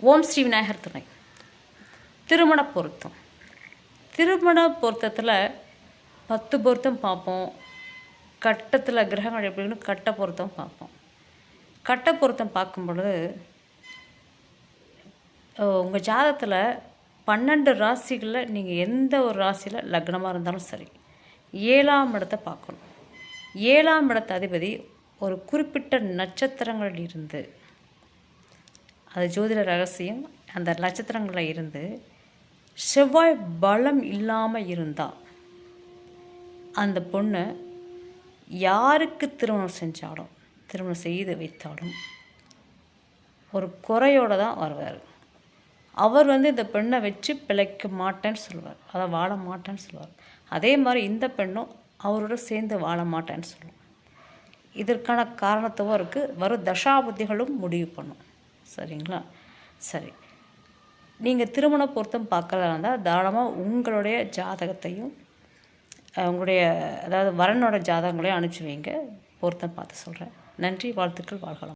ஓம் ஸ்ரீ விநாயகர் துணை. திருமண பொருத்தம். திருமண பொருத்தத்தில் பத்து பொருத்தம் பார்ப்போம். கட்டத்தில் கிரகங்கள் எப்படின்னு கட்ட பொருத்தம் பார்ப்போம். கட்ட பொருத்தம் பார்க்கும் பொழுது உங்கள் ஜாதகத்தில் பன்னெண்டு ராசிகளில் நீங்கள் எந்த ஒரு ராசியில் லக்னமாக இருந்தாலும் சரி ஏழாம் இடத்தை பார்க்கணும். ஏழாம் இடத்த அதிபதி ஒரு குறிப்பிட்ட நட்சத்திரங்களில் இருந்து அது ஜோதிட ரகசியம். அந்த நட்சத்திரங்களில் இருந்து செவ்வாய் பலம் இல்லாமல் இருந்தால் அந்த பொண்ணு யாருக்கு திருமணம் செஞ்சாலும் திருமணம் செய்து வைத்தாலும் ஒரு குறையோடு தான் வருவார். அவர் வந்து இந்த பெண்ணை வச்சு பிழைக்க மாட்டேன்னு சொல்லுவார். அதை வாழ மாட்டேன்னு சொல்லுவார். அதே மாதிரி இந்த பெண்ணும் அவரோட சேர்ந்து வாழ மாட்டேன்னு சொல்லுவார் இதற்கான காரணத்துவம் இருக்குது வரும் தசாபுத்திகளும் முடிவு பண்ணும். சரிங்களா? சரி. நீங்கள் திருமண பொருத்தம் பார்க்கறதா இருந்தால் தாராளமாக உங்களுடைய ஜாதகத்தையும் உங்களுடைய அதாவது வரனோட ஜாதகங்களையும் அனுப்பிச்சி வைங்க. பொருத்தம் பார்த்து சொல்கிறேன் நன்றி வாழ்த்துக்கள் வாழ்கலாம்.